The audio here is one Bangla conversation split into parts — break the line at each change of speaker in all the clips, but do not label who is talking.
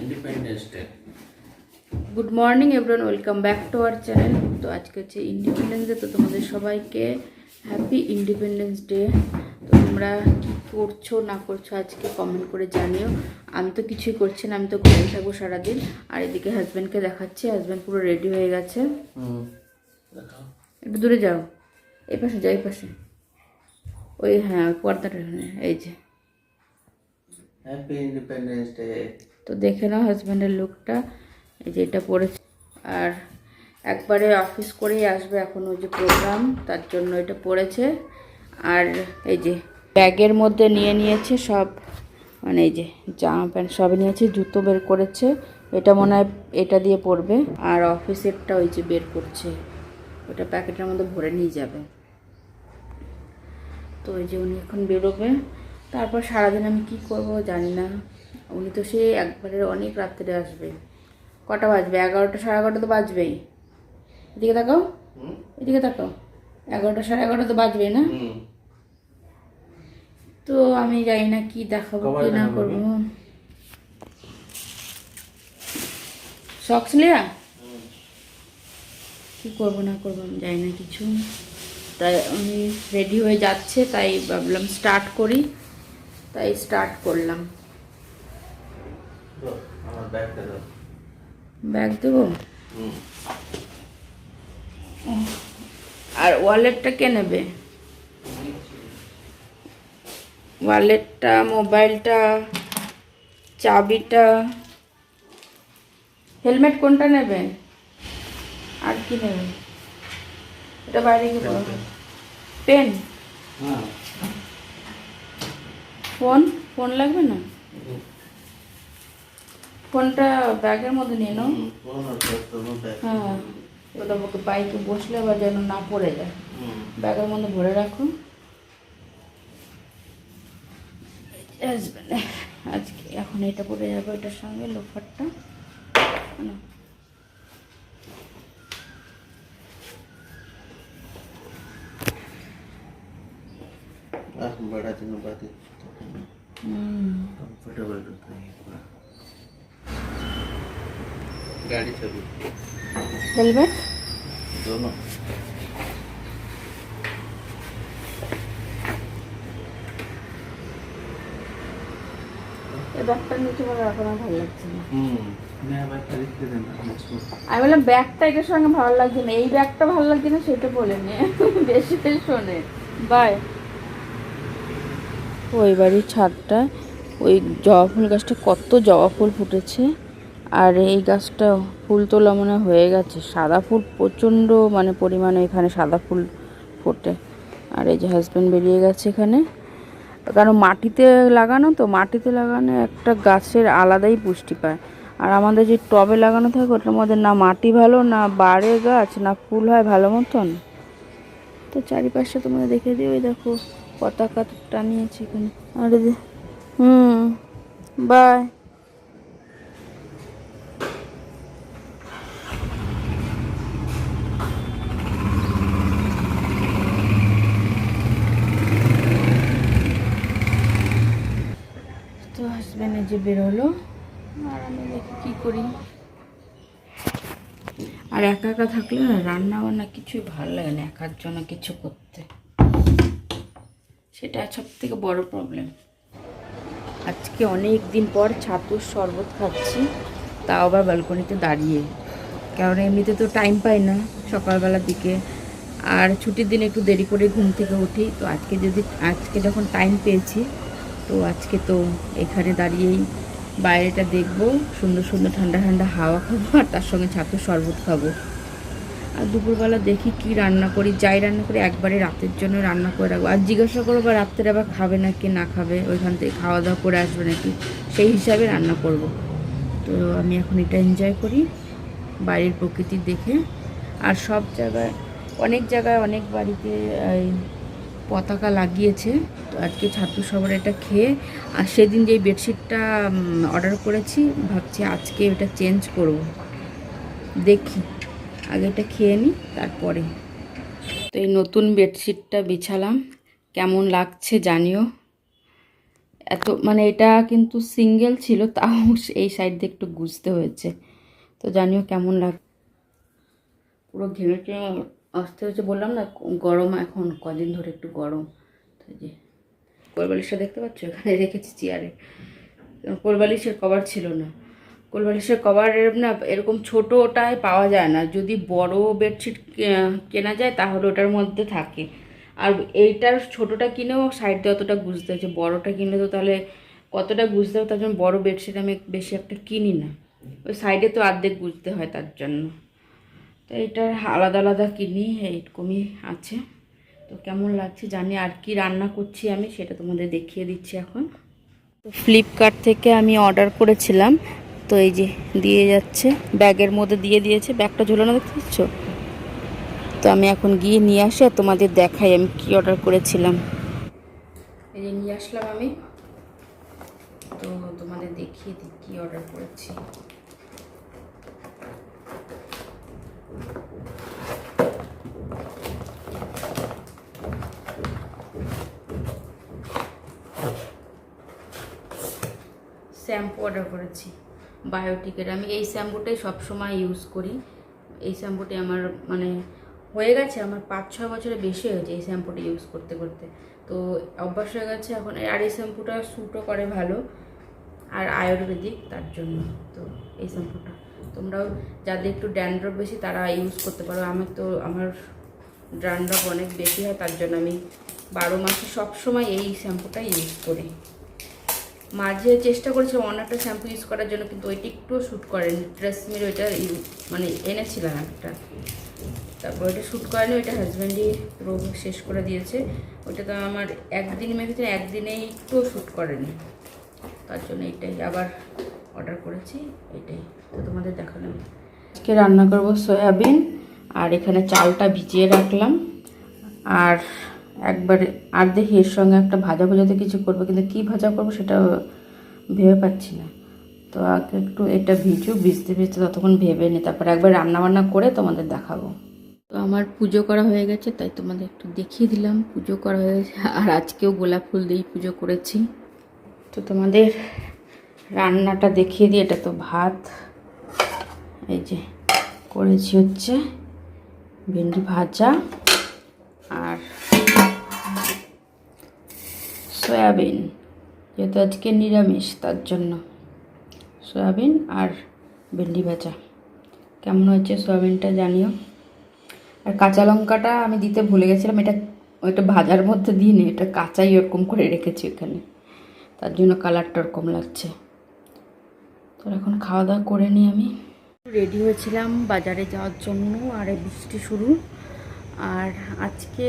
Independence day
good morning everyone welcome back to our channel তো আজকে হচ্ছে ইন্ডিপেন্ডেন্স ডে তো তোমাদের সবাইকে হ্যাপি ইন্ডিপেন্ডেন্স ডে তো তোমরা কী করছ না করছ আজকে কমেন্ট করে জানিও। আমি তো কিছুই করছি না আমি তো ঘরে থাকব সারাদিন। আর এদিকে হাজব্যান্ডকে দেখাচ্ছি হাজব্যান্ড পুরো রেডি হয়ে গেছে। একটু দূরে যাও। এই পাশে যাও এই পাশে। ওই হ্যাঁ পর্দাটা এই যে।
হ্যাপি ইন্ডিপেন্ডেন্স ডে
তো দেখে নাও হাজব্যান্ডের লুকটা এই যে এটা পরেছে। আর একবারে অফিস করেই আসবে এখন ওই যে প্রোগ্রাম তার জন্য এটা পরেছে। আর এই যে ব্যাগের মধ্যে নিয়ে নিয়েছে সব মানে এই যে জামা প্যান্ট সব নিয়েছে, জুতো বের করেছে। এটা মনে হয় এটা দিয়ে পরবে। আর অফিসেরটা ওই যে বের করছে। ওটা প্যাকেটের মধ্যে ভরে নিয়ে যাবে। তো ওই যে উনি এখন বেরোবে। তারপর সারাদিন আমি কি করব জানি না। উনি তো সে একবারে অনেক রাত্রে আসবে। কটা বাজবে? এগারোটা সাড়ে এগারোটা তো বাজবেই। এদিকে তাকাও। এদিকে তাকাও। এগারোটা সাড়ে এগারোটা তো বাজবে না? তো আমি জানি না কি দেখাবো কি না করব। সক্স লিয়া কি করব না করব আমি জানি না কিছু। তাই আমি রেডি হয়ে যাচ্ছে তাই ভাবলাম স্টার্ট করি। তাই স্টার্ট করলাম
দাও, আমার ব্যাগটা দাও
ব্যাগ দেবো? আর ওয়ালেটটা কে নেবে? ওয়ালেটটা মোবাইলটা চাবিটা। হেলমেট কোনটা নেবে? আর কি নেবে? এটা বাইরে কি পেন
হ্যাঁ।
ফোন? ফোন লাগবে না? ফোনটা ব্যাগের মধ্যে নিয়ে নাও
হুম, কোন আছে তোমার ব্যাগ
হ্যাঁ ওটা বাইকে বসলে আবার যেন না পড়ে যায়
হুম
ব্যাগের মধ্যে ভরে রাখো আসবে আজকে এখন এটা পরে যাবে এটার সঙ্গে লোফারটা না।
এখন बड़ा दिन बाद
হুম
कंफर्टेबल रहता है खरीद के देना मुझको
আমি বললাম ব্যাগটা এটার সঙ্গে ভালো লাগছে না এই ব্যাগটা ভালো লাগছে না সেটা বলে নে বেশি বেশি শোনে বাই ওই বাড়ির ছাদটা ওই জবা ফুল গাছটা কত জবা ফুল ফুটেছে আর এই গাছটা ফুল তোলা মনে হয় গেছে। সাদা ফুল প্রচণ্ড মানে পরিমাণে এখানে সাদা ফুল ফোটে। আর এই যে হাজব্যান্ড বেরিয়ে গেছে এখানে। কারণ মাটিতে লাগানো তো, মাটিতে লাগানো একটা গাছের আলাদাই পুষ্টি পায়। আর আমাদের যে টবে লাগানো থাকে, ওটার মধ্যে না মাটি ভালো, না বাড়ে গাছ, না ফুল হয় ভালো মতন। তো চারিপাশে তোমাদের দেখে দিও ওই দেখো, পতাকা টানিয়েছে এখানে। আর হুম বাই তো হাজব্যান্ড যে বেরোলো, আর আমি দেখি কী করি। আর একা একা থাকলে না রান্না বান্না কিছুই ভালো লাগে না, একার জন্য কিছু করতে। সেটা সব থেকে বড় প্রবলেম আজকে অনেক দিন পর ছাতুর শরবত খাচ্ছি, তাও আবার ব্যালকনিতে দাঁড়িয়ে। কারণ এমনিতে তো টাইম পাই না সকালবেলার দিকে। আর ছুটির দিন একটু দেরি করে ঘুম থেকে উঠি, তো আজকে যদি, আজকে যখন টাইম পেয়েছি তো আজকে তো এখানে দাঁড়িয়েই বাইরেটা দেখব, সুন্দর সুন্দর ঠান্ডা ঠান্ডা হাওয়া খাব, আর তার সঙ্গে ছাতুর শরবত খাব। আর দুপুরবেলা দেখি কি রান্না করি, যাই রান্না করি, একবারে রাতের জন্য রান্না করে রাখব। আর জিজ্ঞাসা করব বা রাত্রে আবার খাবে না কি না খাবে, ওইখান থেকে খাওয়া দাওয়া করে আসবে নাকি, সেই হিসাবে রান্না করব। তো আমি এখন এটা এনজয় করি, বাইরের প্রকৃতি দেখে। আর সব জায়গায়, অনেক জায়গায়, অনেক বাড়িতে পতাকা লাগিয়েছে। তো আজকে ছাত্র সবার এটা খেয়ে, আর সেদিন যেই বেডশিটটা অর্ডার করেছি, ভাবছি আজকে এটা চেঞ্জ করব। দেখি, আগে এটা খেয়ে নিই তারপরে। তো এই নতুন বেডশিটটা বিছালাম। কেমন লাগছে জানিও। এত মানে এটা কিন্তু সিঙ্গেল ছিল, তাও এই সাইড দিয়ে একটু গুজতে হয়েছে। তো জানিও কেমন লাগ পুরো ঘেমে আসতে হচ্ছে বললাম না, গরম এখন কদিন ধরে একটু গরম। যে কোলবালিশটা দেখতে পাচ্ছ? এখানে রেখেছি চেয়ারে। কোলবালিশের কভার ছিল না। কোলবালিশের কভার না, এরকম ছোটোটায় পাওয়া যায় না। যদি বড় বেডশিট কেনা যায়, তাহলে ওটার মধ্যে থাকে। আর এইটার ছোটোটা কিনেও সাইড দিয়ে অতটা বুঝতে হচ্ছে বড়টা কিনলে তো তাহলে কতটা বুঝতে হবে? তার জন্য বড় বেডশিট আমি বেশি একটা কিনি না। ওই সাইডে তো অর্ধেক বুঝতে হয় তার জন্য। তো এইটার আলাদা আলাদা কিনি এরকমই আছে। তো কেমন লাগছে জানি আর কি রান্না করছি আমি সেটা তোমাদের দেখিয়ে দিচ্ছি এখন। তো ফ্লিপকার্ট থেকে আমি অর্ডার করেছিলাম, তো এই যে দিয়ে যাচ্ছে, ব্যাগের মধ্যে দিয়ে দিয়েছে, ব্যাগটা ঝোলানো দেখতে পাচ্ছ? তো আমি এখন গিয়ে নিয়ে আসি আর তোমাদের দেখাই আমি কি অর্ডার করেছিলাম। এই যে নিয়ে আসলাম আমি। তো তোমাদের দেখিয়ে দিই কী অর্ডার করেছি। শ্যাম্পু অর্ডার করেছি বায়োটিকের আমি এই শ্যাম্পুটাই সবসময় ইউজ করি। এই শ্যাম্পুটি আমার মানে হয়ে গেছে, আমার পাঁচ ছয় বছরের বেশি হয়েছে এই শ্যাম্পুটি ইউজ করতে করতে। তো অভ্যাস হয়ে গেছে এখন, আর এই শ্যাম্পুটা স্যুটও করে ভালো, আর আয়ুর্বেদিক তার জন্য। তো এই শ্যাম্পুটা। তোমরাও যাদের একটু ড্যান্ড্রফ বেশি, তারা ইউজ করতে পারো। আমার তো, আমার ড্যান্ড্রফ অনেক বেশি হয়, তার জন্য আমি বারো মাসে সবসময় এই শ্যাম্পুটা ইউজ করি। মাঝে চেষ্টা করেছিলাম অন্য একটা শ্যাম্পু ইউজ করার জন্য, কিন্তু ওইটা একটুও শ্যুট করেনি। ট্রেসমির ওইটা মানে এনেছিলাম একটা। তারপর ওইটা শ্যুট করেনি, ওইটা হাজব্যান্ডই পুরো শেষ করে দিয়েছে। ওইটা তো আমার একদিন মেখেছে একদিনেই একটুও শ্যুট করেনি। তার জন্য এইটাই আবার অর্ডার করেছি এটাই তো তোমাদের দেখালাম। আজকে রান্না করব সয়াবিন, আর এখানে চালটা ভিজিয়ে রাখলাম। আর একবারে, আর দেখি এর সঙ্গে একটা ভাজা ভাজাতে কিছু করব, কিন্তু কী ভাজা করব সেটা ভেবে পাচ্ছি না। তো আগে একটু এটা ভিজু, ভিজতে ভিজতে ততক্ষণ ভেবে নিই তারপরে একবার রান্না বান্না করে তোমাদের দেখাবো। তো আমার পুজো করা হয়ে গেছে, তাই তোমাদের একটু দেখিয়ে দিলাম, পুজো করা হয়ে গেছে, আর আজকেও গোলাপ ফুল দিয়েই পুজো করেছি। তো তোমাদের রান্নাটা দেখিয়ে দিই, এটা তো ভাত। এই যে, করেছি হচ্ছে ভেন্ডি ভাজা, আর সয়াবিন, যেহেতু আজকে নিরামিষ, তার জন্য। সয়াবিন আর ভেন্ডি ভাজা। কেমন হয়েছে সয়াবিনটা জানিও? আর কাঁচা লঙ্কাটা আমি দিতে ভুলে গেছিলাম, এটা ওইটা ভাজার মধ্যে দিইনি এটা কাঁচাই ওরকম করে রেখেছি এখানে তার জন্য কালারটা ওরকম লাগছে। তো এখন খাওয়া দাওয়া করে নিই আমি। রেডি হয়েছিলাম বাজারে যাওয়ার জন্য, আর বৃষ্টি শুরু। আর আজকে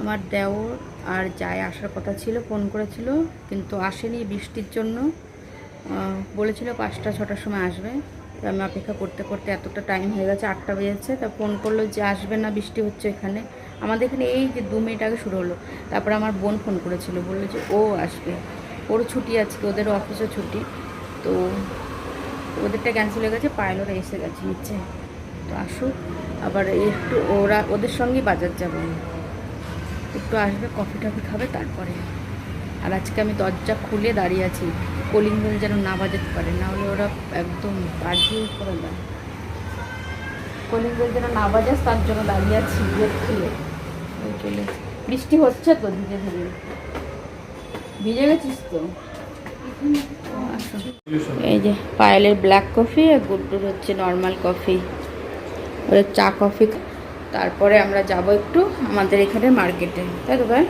আমার দেওর আর যায় আসার কথা ছিল, ফোন করেছিল, কিন্তু আসেনি বৃষ্টির জন্য। বলেছিল পাঁচটা, ছটার সময় আসবে। তো আমি অপেক্ষা করতে করতে এতটা টাইম হয়ে গেছে, আটটা বেজেছে। তা ফোন করল যে আসবে না, বৃষ্টি হচ্ছে এখানে। আমাদের এখানে এই যে দু মিনিট আগে শুরু হলো। তারপরে আমার বোন ফোন করেছিল, বলল যে ও আসবে। ওর ছুটি আজকে, ওদের অফিসও ছুটি। তো ওদেরটা ক্যান্সেল হয়ে গেছে পায়েল ওরা এসে গেছে নিচ্ছে তো আসুক, আবার একটু ওরা, ওদের সঙ্গেই বাজার যাব একটু আসবে কফি টফি খাবে, তারপরে আর আজকে আমি দরজা খুলে দাঁড়িয়ে আছি, কলিং বেল যেন না বাজাতে পারে, না হলে ওরা একদম বাজিয়ে করে দেয়। কলিং বেল যেন না বাজাস, তার জন্য দাঁড়িয়ে আছি খুলে। বৃষ্টি হচ্ছে তো ধীরে ধীরে ভিজে গেছিস তো? এই যে, পায়েলের ব্ল্যাক কফি আর গুড্ডুর হচ্ছে নর্মাল কফি ওদের চা কফি তারপরে আমরা যাব একটু আমাদের এখানে মার্কেটে, তাই তো ভাই?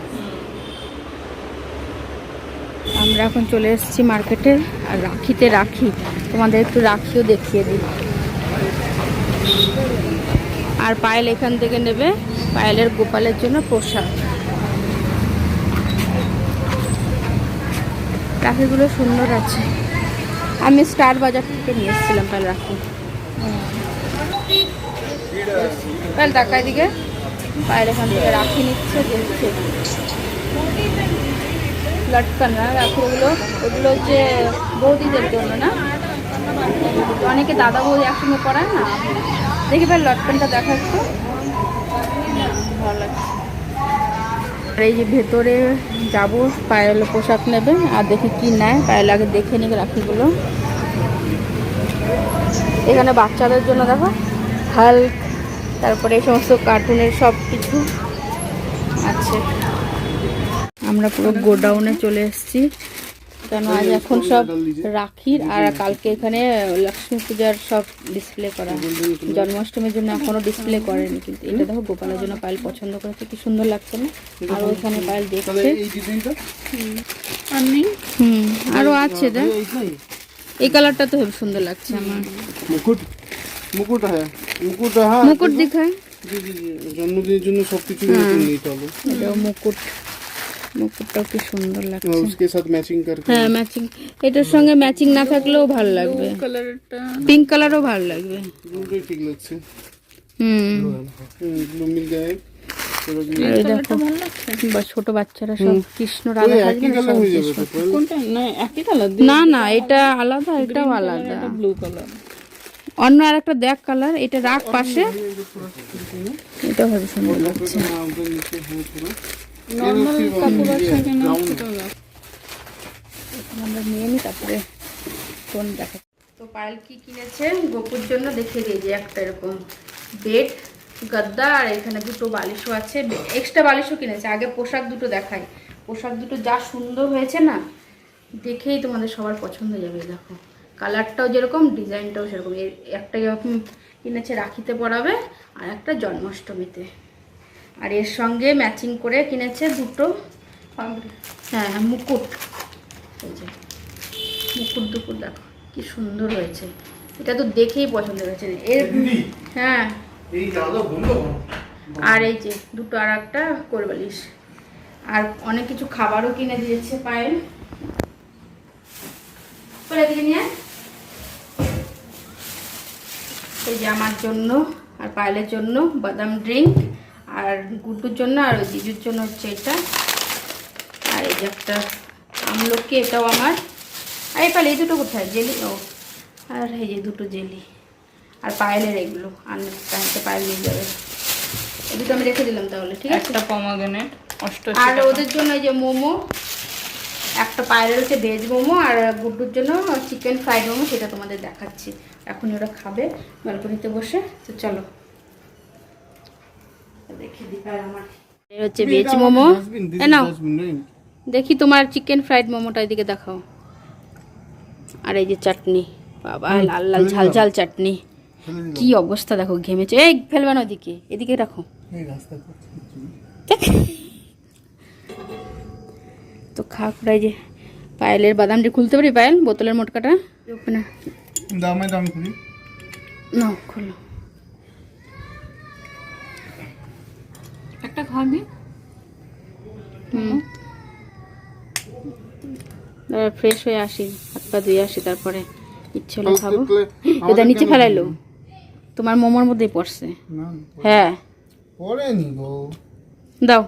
আমরা এখন চলে এসেছি মার্কেটে, আর রাখিতে রাখি, তোমাদের একটু রাখিও দেখিয়ে দিই। আর পায়েল এখান থেকে নেবে, পায়েলের গোপালের জন্য পোশাক রাখিগুলো সুন্দর আছে। আমি স্টার বাজার থেকে নিয়ে এসেছিলাম পায়েল রাখি। পায়েল টাকা দিকে পায়েল এখান থেকে রাখি নিচ্ছে দেখছে লটকান না রাখিগুলো ওগুলো হচ্ছে বৌদিদের জন্য না? অনেকে দাদা বৌদি একসঙ্গে পড়ায় না? দেখি ভাই লটকানটা দেখা একটু ভালো লাগছে। আর এই যে ভেতরে যাব, পায়েল পোশাক নেবে, আর দেখি কি নেয়। পায়েল আগে দেখে নিবে রাখিগুলো। এখানে বাচ্চাদের জন্য দেখো, হাল্ক তারপরে এই সমস্ত কার্টুনের সব কিছু আছে। আমরা পুরো গোডাউনে চলে এসেছি। কেন আজ এখন সব রাখির আর কালকে এখানে লক্ষ্মী পূজার সব ডিসপ্লে করা। জন্মাষ্টমীর জন্য এখনও ডিসপ্লে করেনি কিন্তু এটা দেখো গোপালের জন্য পায়েল পছন্দ করেছে কি সুন্দর লাগছে না? আর ওইখানে পায়েল দেখছে।
এই ডিজাইনটা?
হুম আরও আছে দেখ। এই কালারটা তো সুন্দর লাগছে আমার।
মুকুট মুকুট হ্যাঁ মুকুট হ্যাঁ
মুকুট দেখায়
জি জি জি জন্মদিনের জন্য সব কিছু নিতে হবে
এটাও মুকুট মুকুটটাও কি সুন্দর লাগছে
और उसके साथ मैचिंग करके
হ্যাঁ ম্যাচিং এটার সঙ্গে ম্যাচিং না থাকলেও ভালো লাগবে
কালারটা
পিঙ্ক কালারও ভালো লাগবে
ব্লুটাই ঠিক লাগছে
হুম
হুম ব্লু মিল যায় পুরো
আর এই দেখো বা ছোট বাচ্চারা সব কৃষ্ণ রাধা
ওই
থাকবে
একই
না,
কালার
সব
হয়ে যাবে
কৃষ্ণ।
তো তাহলে?
কোনটা না একই কালার
না না এটা আলাদা এটাও আলাদা
ব্লু কালার
অন্য আর একটা দেখ কালার এটা রাখ পাশে। এটা ভাবে সুন্দর লাগছে। আমরা নিয়ে নিই তারপরে ফোন দেখা তো পায়েল কি কিনেছে? গোপুর জন্য দেখিয়ে দিই যে একটা এরকম বেড গাদ্দা আর এখানে দুটো বালিশও আছে। এক্সট্রা বালিশও কিনেছে। আগে পোশাক দুটো দেখাই। পোশাক দুটো যা সুন্দর হয়েছে না দেখেই তোমাদের সবার পছন্দ হয়ে যাবে দেখো। কালারটাও যেরকম ডিজাইনটাও সেরকম। এর একটা এরকম কিনেছে রাখিতে পরাবে আর একটা জন্মাষ্টমীতে। আর এর সঙ্গে ম্যাচিং করে কিনেছে দুটো হ্যাঁ মুকুট। এই যে মুকুট দুকুট দেখো কি সুন্দর হয়েছে। এটা তো দেখেই পছন্দ হয়েছে এর হ্যাঁ।
এই
আর এই যে দুটো আর একটা কোরবালিশ। আর অনেক কিছু খাবারও কিনে দিয়েছে পায়েল। দিকে নিয়ে এই যে আমার জন্য আর পায়েলের জন্য বাদাম ড্রিঙ্ক আর গুড্ডুর জন্য আর ওই জিজুর জন্য হচ্ছে এটা। আর এই যে একটা আমলকি এটাও আমার। আর এই পালে এই দুটো কোথায়? জেলি? ও আর এই যে দুটো জেলি। আর পায়েলের এগুলো আর টাইমতে পায়েল নিয়ে যাবে। এই দুটো আমি রেখে দিলাম তাহলে ঠিক আছে?
একটা
আর ওদের জন্য এই যে মোমো একটা পায়ের হচ্ছে ভেজ মোমো আর গুড্ডুর জন্য চিকেন ফ্রাইড মোমো সেটা তোমাদের দেখাচ্ছি। এখন ওরা খাবে ব্যালকনিতে বসে তো চলো। দেখি দিপার আমার। হচ্ছে ভেজ মোমো। নাও। দেখি তোমার চিকেন ফ্রাইড মোমোটা এদিকে দেখাও। আর এই যে চাটনি। বাবা লাল লাল ঝাল ঝাল চাটনি। কি অবস্থা দেখো ঘেমেছে। এই ফেলবে না ওদিকে এদিকে রাখো।
রাস্তা
তো খা খুড়াই যে পায়েলের বাদামটি খুলতে পারি পায়েল? বোতলের মোটকাটা? না।
দামে দাম খুলি
না খোলো।
একটা খাবি
হুম। ফ্রেশ হয়ে আসি। হাত পা ধুয়ে আসি তারপরে ইচ্ছে হলে খাব। এটা নিচে ফেলাইলো। তোমার মোমোর মধ্যেই পড়ছে। হ্যাঁ। দাও।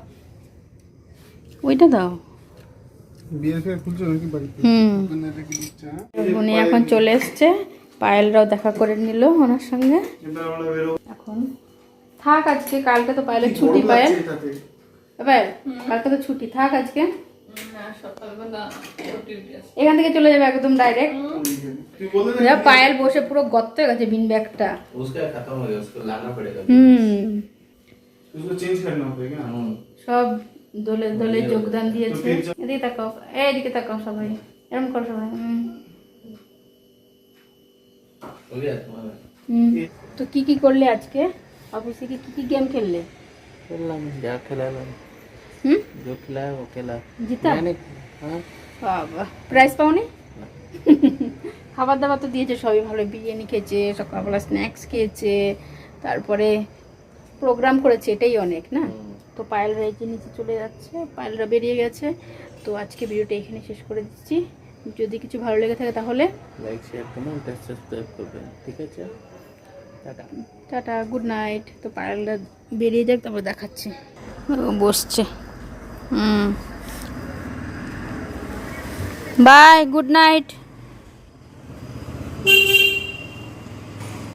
ওইটা দাও। উনি এখন চলে এসছে পায়েলরাও দেখা করে নিল ওনার সঙ্গে। এখন থাক আজকে কালকে তো পায়েলের ছুটি পায়েল। পায়েল কালকে তো ছুটি থাক আজকে। এখান থেকে চলে যাবে একদম ডাইরেক্ট পায়েল বসে পুরো গর্ত হয়ে গেছে বিন ব্যাগটা। হুম। সব দলে মানে দলে ইয়ে যোগদান দিয়েছে। এদিকে তাকাও। এদিকে তাকাও সবাই। এরকম করো সবাই। হুম। তো কি কি করলে আজকে? অফিসে কি কি গেম খেললে?
খেললাম যা খেলালাম।
হুম?
ও খেলা।
জিতা?
মানে, হ্যাঁ।
বাবা। প্রাইজ পাওনি? খাবার দাবার তো দিয়েছে সবই। ভালো বিরিয়ানি খেয়েছে সকালবেলা স্ন্যাক্স খেয়েছে তারপরে প্রোগ্রাম করেছে এটাই অনেক না? তো পায়েল রয়েছে নিচে চলে যাচ্ছে পায়েলরা বেরিয়ে গেছে। তো আজকে ভিডিওটা এখানে শেষ করে দিচ্ছি। যদি কিছু ভালো লেগে থাকে তাহলে
লাইক শেয়ার করুন সাবস্ক্রাইব করবেন ঠিক আছে? টাটা।
Tata good night. তো পায়েলরা বেরিয়ে যাক তারপর দেখাচ্ছি। বসছে। হুম। Bye good night.